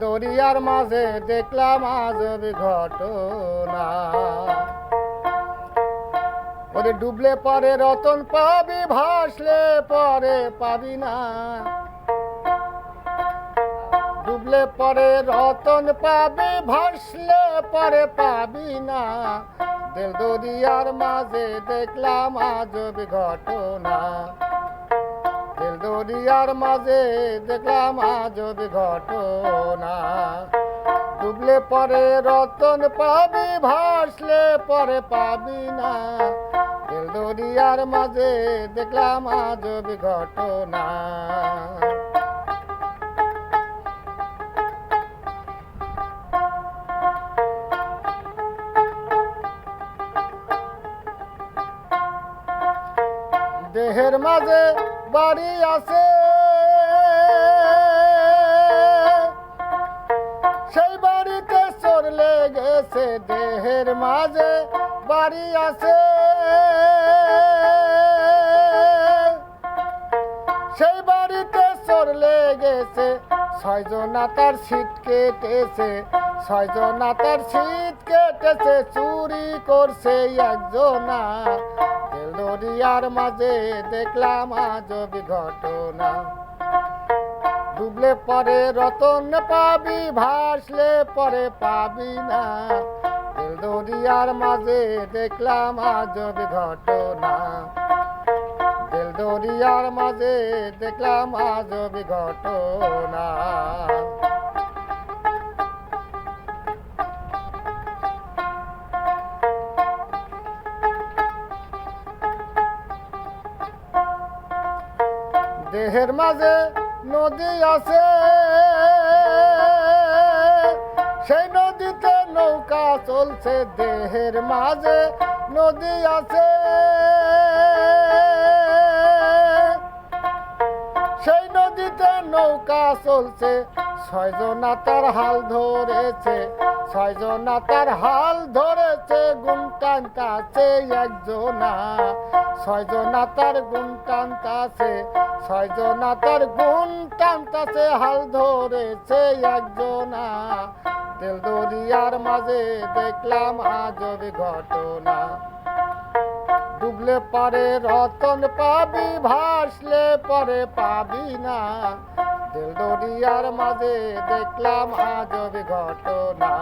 দরিয়ার মাঝে দেখলাম আজব ঘটনা। ওরে ডুবলে পরে রতন পাবি, ভাসলে পরে পাবি না। ডুবলে পরে রতন পাবি, ভাসলে পরে পাবি না। দিল দরিয়ার মাঝে দেখলাম আজব ঘটনা। দিল দরিয়ার মাঝে দেখলাম আজব ঘটনা। ডুবলে পরে রতন পাবি, ভাসলে পরে পাবি না। দরিয়ার মাঝে দেখলাম আজব ঘটনা। দেহের মাঝে বাড়ি আছে সেই বাড়িতে চড়লে গেছে দেহের মাঝে, বাড়ি আছে সেই বাড়িতে চড়লে গেছে ছয়জনা তার সিট কেটেছে, ছয়জনা তার সিট কেটেছে, চুরি করছে একজনা। দরিয়ার মাঝে দেখলাম আজব ঘটনা ডুবলে পরে রতন পাবি, ভাসলে পরে পাবি না। দরিয়ার মাঝে দেখলাম আজব ঘটনা দরিয়ার মাঝে দেখলাম আজব ঘটনা দেহের মাঝে নদী আছে। সেই নদীতে নৌকা চলছে, দেহের মাঝে নদী আছে। সেই নদীতে নৌকা চলছে, ছয়জনা তার হাল ধরেছে। ছয়জনা তার হাল ধরেছে গুণ টানতাছে একজনা। ছয়জনা গুণ টানতাছে ছয়জনা তার গুণ টানতাছে হাল ধরেছে একজনা। তেল দরিয়ার মাঝে দেখলাম আজব ঘটনা। ডুবলে পরে রতন, পাবি ভাসলে পরে পাবি না। দিল দরিয়ার মাঝে দেখলাম আজব ঘটনা।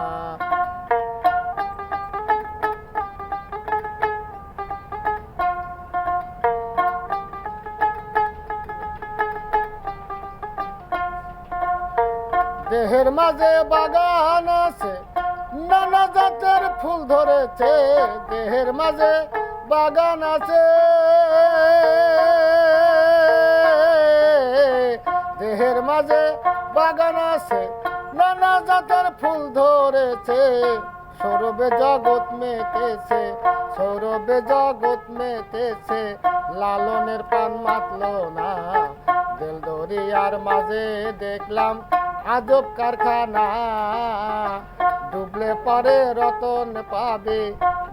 দেহের মাঝে বাগান আছে, নানা জাতের ফুল ধরেছে। দেহের মাঝে বাগান আছে। দেহের মাঝে বাগান আছে, নানা জাতের ফুল ধরেছে। সৌরভে জগৎ মেতেছে সৌরভে জগৎ মেতেছে লালনের পান মাতলো না দিল দরিয়ার মাঝে দেখলাম আজব কারখানা। ডুবলে পরে রতন পাবে,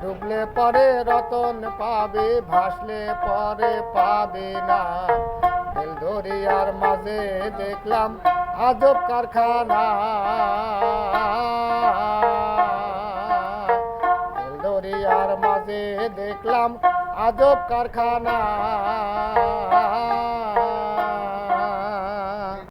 ডুবলে পরে রতন পাবে, ভাসলে পরে পাবে না। দিল দরিয়ার মাঝে দেখলাম আজব কারখানা। দিল দরিয়ার মাঝে দেখলাম আজব কারখানা।